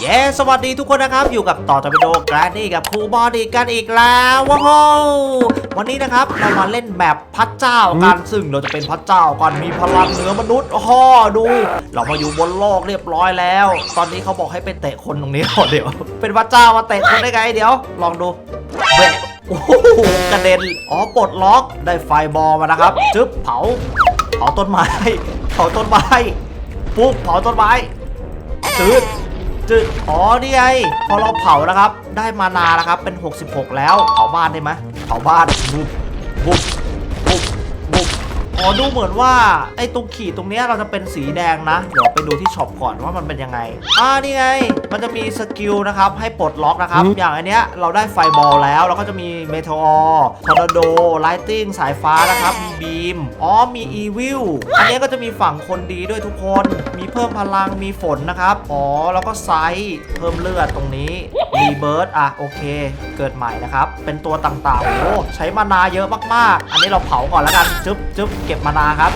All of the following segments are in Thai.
เย้ สวัสดีทุกคนนะครับ อยู่กับต่อจะไปโดกรนนี่กับครูบอดีกันอีกแล้วว้าววันนี้นะครับ เรามาเล่นแบบพระเจ้ากันซึ่งเราจะเป็นพระเจ้ากันมีพลังเหนือมนุษย์โอ้โหดู เรามาอยู่บนโลกเรียบร้อยแล้ว ตอนนี้เขาบอกให้ไปเตะคนตรงนี้เดี๋ยว เป็นพระเจ้ามาเตะคนได้ไงเดี๋ยว ลองดูเบะโอ้โหกระเด็นอ๋อปลดล็อกได้ไฟบอลมานะครับจึ๊บเผาเผาต้นไม้เผาต้นไม้ปุ๊บเผาต้นไม้จืด จืดอ๋อนี่ไงพอเราเผานะครับ ได้มานานะครับ เป็น 66 แล้ว เผาบ้านได้ไหมเผาบ้านบุบบุบบุบบุบ อ๋อดูเหมือนว่าไอ้ตรงขีดตรงเนี้ยเราจะเป็นสีแดงนะ เดี๋ยวไปดูที่ช็อปก่อนว่ามันเป็นยังไง อ่านี่ไง มันจะมีสกิลนะครับให้ปลดล็อกนะครับ อย่างอันเนี้ยเราได้ไฟบอลแล้ว แล้วก็จะมีเมทัลออร์ทอร์นาโดไลติงสายฟ้านะครับ มีบีม อ๋อมีอีวิลอันนี้ก็จะมีฝั่งคนดีด้วยทุกคน มีเพิ่มพลังมีฝนนะครับ อ๋อแล้วก็ไซส์เพิ่มเลือดตรงนี้รีเบิร์ดอะโอเค เกิดใหม่นะครับ เป็นตัวต่างๆโอ้ใช้มานาเยอะมากๆ อันนี้เราเผาก่อนแล้วกันจึ๊บจึ๊บเก็บมานาครับ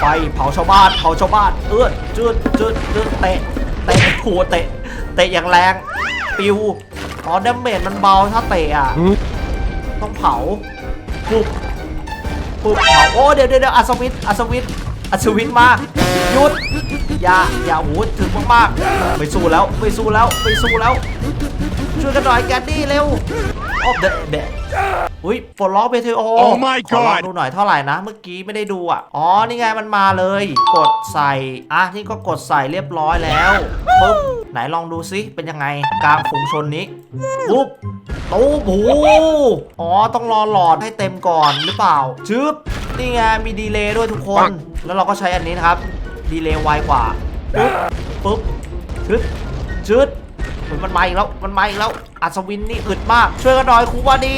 ไปเผาชาวบ้านเผาชาวบ้าน เอื้อจืดจืดจืดเตะเตะโหัวเตะ เตะอย่างแรงปิวอ๋อดาเมจมันเบาถ้าเตะอะต้องเผาปุ๊บปุ๊บเผาโอ้เดี๋ยวเดี๋ยวเดี๋ยวอัศวินอัศวินอัศวินมาหยุดอย่าอย่าโหถึงมากๆไม่สู้แล้วไม่สู้แล้วไม่สู้แล้วช่วยกันหน่อยแกนดี้เร็วโอ้เด็ดเด็ด อุ้ยปลดล็อกเบเทโอ Oh my ขอลอง God ดูหน่อยเท่าไหร่นะ เมื่อกี้ไม่ได้ดูอะ อ๋อ นี่ไงมันมาเลย กดใส่ อะ นี่ก็กดใส่เรียบร้อยแล้วปุ๊บ ไหนลองดูซิ เป็นยังไง กลางฝูงชนนี้ปุ๊บตู้บูอ๋อ ต้องรอหลอดให้เต็มก่อนหรือเปล่า ชึบ นี่ไง มีดีเลย์ด้วยทุกคน แล้วเราก็ใช้อันนี้นะครับ ดีเลย์ไวกว่าปุ๊บปุ๊บ ชึดชึดเฮ้ยมันมาอีกแล้ว มันมาอีกแล้ว อัศวินนี่อึดมาก ช่วยกันหน่อยครูบาดี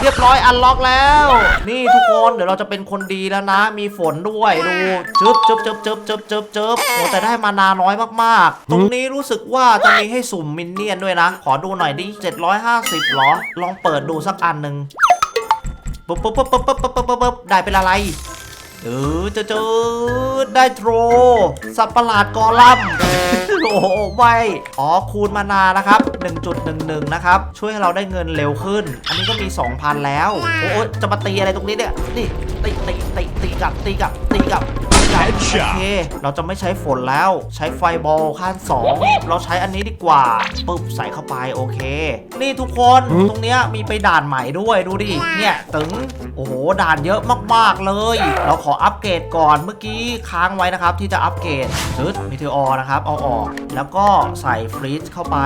เรียบร้อยอันล็อกแล้ว นี่ทุกคนเดี๋ยวเราจะเป็นคนดีแล้วนะ มีฝนด้วยดูจึ๊บจึ๊บจึ๊บจึ๊บจึ๊บจึ๊บจึ๊บโอ้แต่ได้มานาน้อยมากๆ ตรงนี้รู้สึกว่าจะมีให้สุ่มมินเนี่ยนด้วยนะ ขอดูหน่อยดิ750หรอ ลองเปิดดูสักอันหนึ่งปุ๊บปุ๊บปุ๊บปุ๊บปุ๊บปุ๊บปุ๊บได้เป็นอะไร เออเจอเจอได้โทร สัตว์ประหลาดกอลัมน์โอ้โหไม่อ๋อคูณมานานะครับ 1.11 นะครับ ช่วยให้เราได้เงินเร็วขึ้น อันนี้ก็มี 2,000 แล้ว โอ้โหจะมาตีอะไรตรงนี้เนี่ย นี่ตีตีตีตีกลับตีกลับตีกลับตีกลับ Headshot โอเค เราจะไม่ใช้ฝนแล้ว ใช้ไฟบอลขั้น2 เราใช้อันนี้ดีกว่า ปึ๊บใส่เข้าไป โอเค นี่ทุกคน ตรงเนี้ยมีไปด่านใหม่ด้วย ดูดิ เนี่ย ตึง โอ้โหด่านเยอะมากๆเลย เราขออัปเกรดก่อนเมื่อกี้ค้างไว้นะครับ ที่จะอัปเกรดซึดมิเทออนะครับ เอาออก แล้วก็ใส่ฟรีซเข้าไป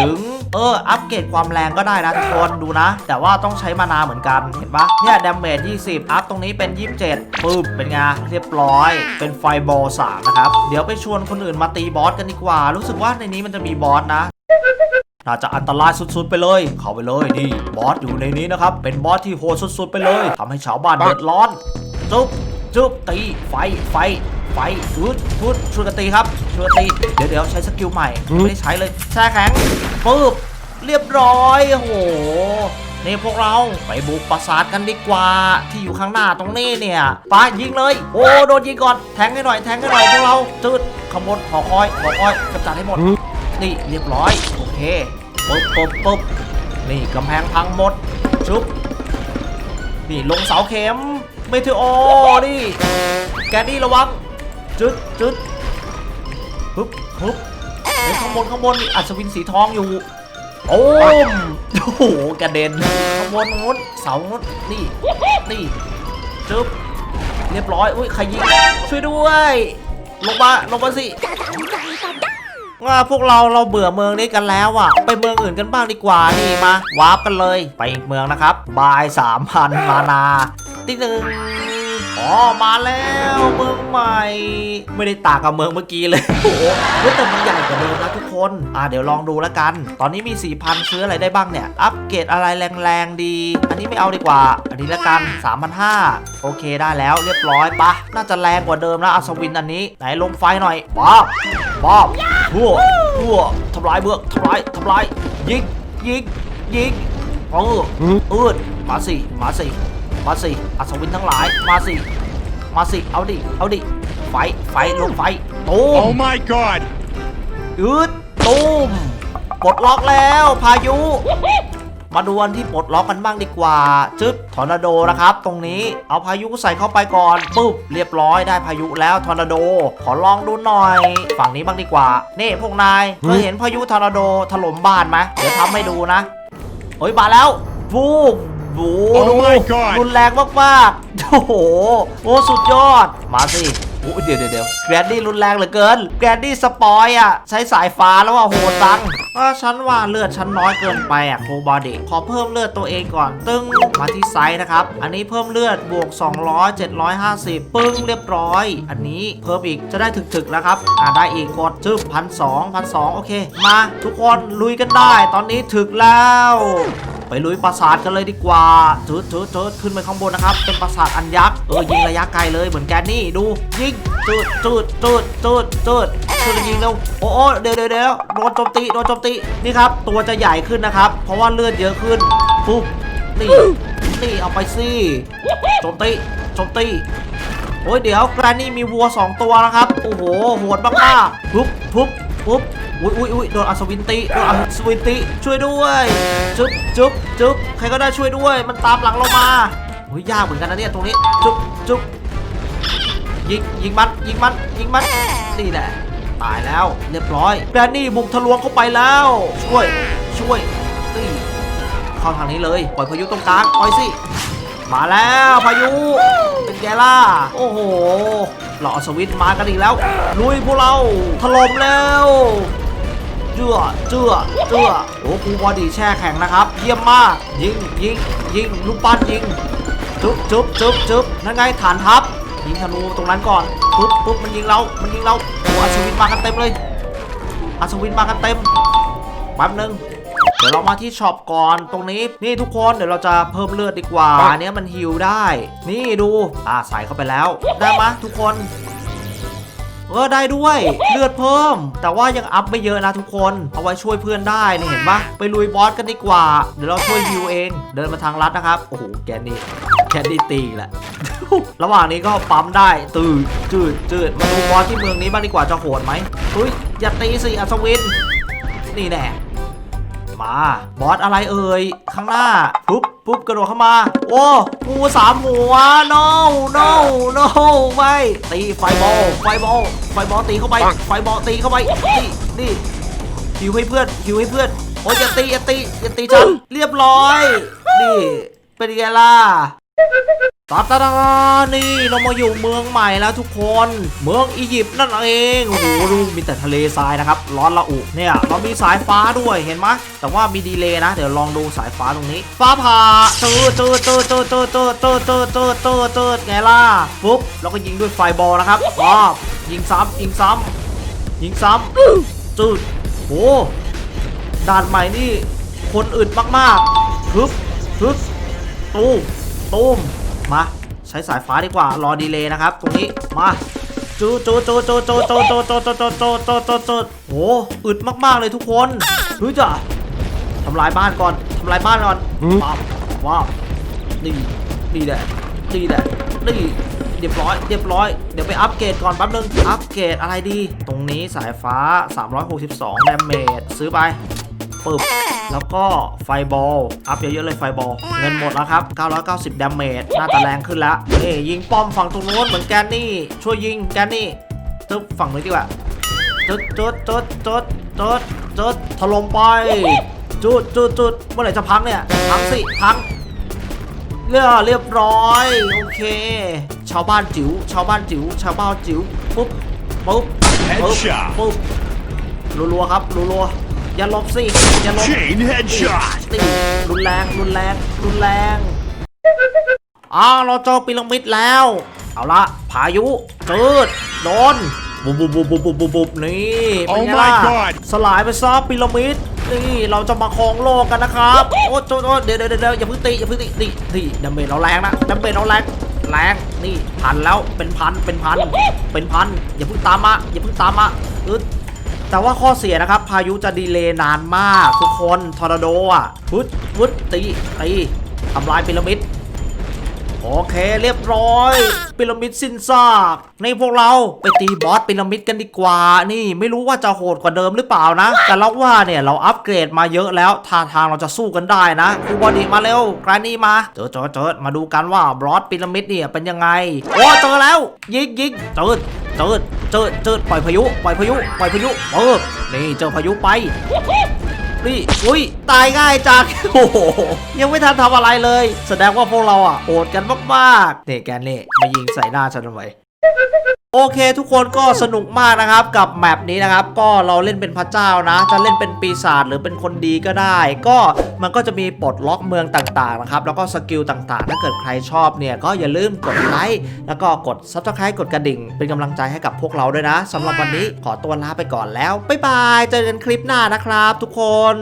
ถึงเอออัปเกรดความแรงก็ได้นะทุกคนดูนะ แต่ว่าต้องใช้มานาเหมือนกันเห็นปะเนี่ยดาเมจ20 อัพตรงนี้เป็น 27ปึ๊บเป็นไงเรียบร้อย เป็นไฟบอล3นะครับเดี๋ยวไปชวนคนอื่นมาตีบอสกันดีกว่า รู้สึกว่าในนี้มันจะมีบอสนะ น่าจะอันตรายสุดๆไปเลย เข้าไปเลยนี่บอสอยู่ในนี้นะครับ เป็นบอสที่โหดสุดๆไปเลยทำให้ชาวบ้านเดือดร้อน จุ๊บจุ๊บตีไฟไฟไฟฟุดฟุดช่วยกันตีครับช่วยกันตีเดี๋ยวเดี๋ยวใช้สกิลใหม่ไม่ได้ใช้เลยแช่แข็งปึ๊บเรียบร้อยโอ้โหนี่พวกเราไปบุกปราสาทกันดีกว่า ที่อยู่ข้างหน้าตรงนี้เนี่ยไปยิงเลย โอ้โดนยิงก่อนแทงให้หน่อยแทงให้หน่อยพวกเราจืดขบวนหอคอยหอคอยกำจัดให้หมด นี่เรียบร้อย โอเคปุ๊บปุ๊บปุ๊บนี่กำแพงพังหมด ชุบ นี่ลงเสาเข็มเมเทโอนี่ แกนดี้ระวังจึ๊ดจึ๊ดปึ๊บปึ๊บเข้างบนข้างบนมีอัศวินสีทองอยู่ โอ้มโอ้โหกระเด็นข้างบนนู้นเสานู้นนี่ นี่จึ๊บ เรียบร้อย อุ้ยใครยิง ช่วยด้วย ลงมา ลงมาสิ ว่าพวกเราเราเบื่อเมืองนี้กันแล้วอะไปเมืองอื่นกันบ้างดีกว่านี่มาวาร์ปกันเลย ไปอีกเมืองนะครับบายสามพันมานาที่หนึ่ง อ๋อมาแล้วเมืองใหม่ ไม่ได้ต่างกับเมืองเมื่อกี้เลยโอ้โหเฮ้ยแต่มันใหญ่กว่าเดิมนะทุกคนอ่าเดี๋ยวลองดูแล้วกัน ตอนนี้มี 4,000ซื้ออะไรได้บ้างเนี่ย อัปเกรดอะไรแรงๆดี อันนี้ไม่เอาดีกว่า อันนี้ละกัน3,500โอเคได้แล้วเรียบร้อยปะน่าจะแรงกว่าเดิมแล้วอัศวินอันนี้ไหนลงไฟหน่อยป๊อบป๊อบทั่วทั่วทำลายเบือกทำลายทำลายยิงยิงยิงเอออืดมาสิมาสิ มาสิอัศวินทั้งหลาย มาสิ มาสิ เอาดิ เอาดิ ไฟ ไฟ ลงไฟตูม Oh my god! อืดตุ้มปลดล็อกแล้ว พายุ มาดูอันที่ปลดล็อกกันบ้างดีกว่า จึ๊บ ทอร์นาโดนะครับ ตรงนี้ เอาพายุใส่เข้าไปก่อน ปุ๊บ เรียบร้อย ได้พายุแล้ว ทอร์นาโด ขอลองดูหน่อย ฝั่งนี้บ้างดีกว่า นี่พวกนาย เคยเห็นพายุทอร์นาโดถล่มบ้านไหมเดี๋ยวทำให้ดูนะ เฮ้ย มาแล้วฟูบโอ้โห Oh my God รุนแรงมากๆโอ้โห โอ้สุดยอด มาสิโอ้เดี๋ยวเดี๋ยวเดี๋ยวแกรนดี้รุนแรงเหลือเกิน แกรนดี้สปอยอะ ใช้สายฟ้าแล้วว่าโหดจังอ่าฉันว่าเลือดฉันน้อยเกินไปอะโคบอดี้ขอเพิ่มเลือดตัวเองก่อน ตึ้งมาที่ไซส์นะครับ อันนี้เพิ่มเลือดบวก 200 750 ปึ้งเรียบร้อย อันนี้เพิ่มอีกจะได้ถึกๆแล้วครับ อ่าได้อีกกดจึ๊บพันสองพันสองโอเค มาทุกคนลุยกันได้ ตอนนี้ถึกแล้ว ไปลุยปราสาทกันเลยดีกว่าจืดจืดจืดขึ้นไปข้างบนนะครับ เป็นปราสาทอันยักษ์ เออยิงระยะไกลเลยเหมือนแกนนี่ดูยิงจืดจืดจืดจืดจืดจืดยิงเร็วโอ้โเดี๋ยวเดี๋ยวเดี๋ยวโดนโจมตีโดนโจมตีนี่ครับตัวจะใหญ่ขึ้นนะครับ เพราะว่าเลือดเยอะขึ้นปุ๊บนี่นี่เอาไปสิโจมตีโจมตีโอ้ยเดี๋ยวแกรนนี่มีวัว 2 ตัวนะครับ โอ้โหโหดมากๆปุ๊บปุ๊บ ปุ๊บอุ้ยอุ้ยอุ้ยโดนอัศวินตีโดนอัศวินตีช่วยด้วยจุ๊บจุ๊บจุ๊บใครก็ได้ช่วยด้วย มันตามหลังเรามาโอ้ยยากเหมือนกันนะเนี่ยตรงนี้จุ๊บจุ๊บยิงยิงมันยิงมันยิงมันนี่แหละตายแล้วเรียบร้อยแกรนนี่บุกทะลวงเข้าไปแล้ว ช่วยช่วยนี่เข้าทางนี้เลยปล่อยพายุตรงกลางปล่อยสิมาแล้วพายุเป็นไงล่ะโอ้โห เราเอสวิตมากันอีกแล้ว ลุยพวกเราถล่มแล้วเจือเจือเจือโอ้คูบอดี้แช่แข็งนะครับ เยี่ยมมาก ยิงยิงยิงลูกปั้นยิงจุ๊บจุ๊บจุ๊บจุ๊บนั่นไงฐานทัพยิงธนูตรงนั้นก่อนปุ๊บปุ๊บมันยิงเรามันยิงเราโอ้อัศวินมากันเต็มเลยอัศวินมากันเต็มแป๊บนึง เดี๋ยวเรามาที่ช็อปก่อนตรงนี้นี่ทุกคนเดี๋ยวเราจะเพิ่มเลือดดีกว่าอันเนี้ยมันฮิลได้ นี่ดูอ่าใส่เข้าไปแล้ว ได้ไหมยทุกคนเออได้ด้วยเลือดเพิ่ม แต่ว่ายังอัพไม่เยอะนะทุกคนเอาไว้ช่วยเพื่อนได้นี่เห็นปะไปลุยบอสกันดีกว่า เดี๋ยวเราช่วยฮิลเอง เดินมาทางลัดนะครับ โอ้โหแกนนี่แกนนี่ตีอีกแหละ ระหว่างนี้ก็ปั๊มได้ตืดจืดจืดมาดูบอสที่เมืองนี้บ้างดีกว่าจะโหดไหมเฮ้ยอย่าตีสิอัศวิน นี่แน่ มา บอสอะไรเอ่ย ข้างหน้า ปุ๊บปุ๊บกระโดดเข้ามา โอ้งูสามหัว no no no ไม่ตีไฟบอล ไฟบอล ไฟบอลตีเข้าไป ไฟบอลตีเข้าไป นี่นี่หิวให้เพื่อนหิวให้เพื่อน โอ้ยอย่าตีอย่าตีอย่าตีฉัน เรียบร้อย นี่ เป็นไงล่ะ ตาตาดานี่เรามาอยู่เมืองใหม่แล้วทุกคน เมืองอียิปต์นั่นเองโอ้โหดูมีแต่ทะเลทรายนะครับ ร้อนละอุเนี่ยเรามีสายฟ้าด้วยเห็นไหมแต่ว่ามีดีเลย์นะ เดี๋ยวลองดูสายฟ้าตรงนี้ ฟ้าผ่าตืดตืดตืดตืดตืดตืดตืดตืดตืดตืดตืดไงล่ะปุ๊บแล้วก็ยิงด้วยไฟบอลนะครับอ๋อยิงซ้ำยิงซ้ำยิงซ้ำตืดโอ้ด่านใหม่นี่คนอึดมากๆฮึบฮึบตูม ตูมมาใช้สายฟ้าดีกว่ารอดีเลย์นะครับ ตรงนี้มาจูจูจูจูจูจูจูจูจูจูจูจูจูจูโหอึดมากๆเลยทุกคนเฮ้ยจ้ะทำลายบ้านก่อนทำลายบ้านก่อนว้าวว้าวนี่นี่แหละนี่แหละนี่เรียบร้อยเรียบร้อย เดี๋ยวไปอัปเกรดก่อนแป๊บนึง อัปเกรดอะไรดี ตรงนี้สายฟ้า 362 ดาเมจซื้อไป ปึ๊บแล้วก็ไฟบอล อัพเยอะๆเลยไฟบอล เงินหมดแล้วครับ 990 ดาเมจน่าจะแรงขึ้นแล้วนี่ยิงป้อมฝั่งตรงโน้นเหมือนแกนนี่ ช่วยยิงแกนนี่ตึ๊บฝั่งนี้ดีกว่าจุดจุดจุดจุดจุดจุดถล่มไป จุดจุดจุดเมื่อไหร่จะพังเนี่ย พังสิพังเรียเรียบร้อย โอเค ชาวบ้านจิ๋วชาวบ้านจิ๋วชาวบ้านจิ๋วปุ๊บปุ๊บปุ๊บ Headshot ปุ๊บรัวๆครับรัวๆ อย่าหลบสิอย่าหลบ Chain headshot. ตีรุนแรงรุนแรงรุนแรงอ้าวเราเจอพีระมิดแล้ว เอาละพายุจืดโดนบุบบุบบุบบุบบุบบุบบุบนี่เป็นไง Oh ล่ะ my God สลายไปซะพีระมิดนี่เราจะมาครองโลกกันนะครับโอ้โจโจเดี๋ยวเดี๋ยวเดี๋ยวอย่าเพิ่งตีอย่าเพิ่งตีนี่นี่ดาเมจเราแรงนะดาเมจเราแรงแรงนี่พันแล้วเป็นพันเป็นพันเป็นพันอย่าเพิ่งตามมาอย่าเพิ่งตามมาอึด แต่ว่าข้อเสียนะครับ พายุจะดีเลย์นานมาก ทุกคนทอร์นาโดอะพุดพุดตีตีทำลายพีระมิด โอเคเรียบร้อยพีระมิดสิ้นซากในพวกเราไปตีบอสพีระมิดกันดีกว่า นี่ไม่รู้ว่าจะโหดกว่าเดิมหรือเปล่านะ แต่เราว่าเนี่ยเราอัปเกรดมาเยอะแล้วท่าทางเราจะสู้กันได้นะคูบอดี้มาเร็วกรานนี่มาเจอเจอเจอมาดูกันว่าบอสพีระมิดเนี่ยเป็นยังไงโอ้เจอแล้ว ยิงยิงเจอ เจอเจอเจอปล่อยพายุ ปล่อยพายุ ปล่อยพายุเออนี่เจอพายุไปนี่อุ้ย ตายง่ายจังโอ้โห ยังไม่ทันทำอะไรเลย แสดงว่าพวกเราอะโหดกันมากๆเนี่แกนี่มายิงใส่หน้าฉันทำไม โอเคทุกคนก็สนุกมากนะครับกับแมปนี้นะครับ ก็เราเล่นเป็นพระเจ้านะ จะเล่นเป็นปีศาจหรือเป็นคนดีก็ได้ ก็มันก็จะมีปลดล็อกเมืองต่างๆนะครับแล้วก็สกิลต่างๆ ถ้าเกิดใครชอบเนี่ย ก็อย่าลืมกดไลค์แล้วก็กด subscribe กดกระดิ่ง เป็นกำลังใจให้กับพวกเราด้วยนะสำหรับวันนี้ขอตัวลาไปก่อนแล้วบ๊ายบายเจอกันคลิปหน้านะครับ ทุกคน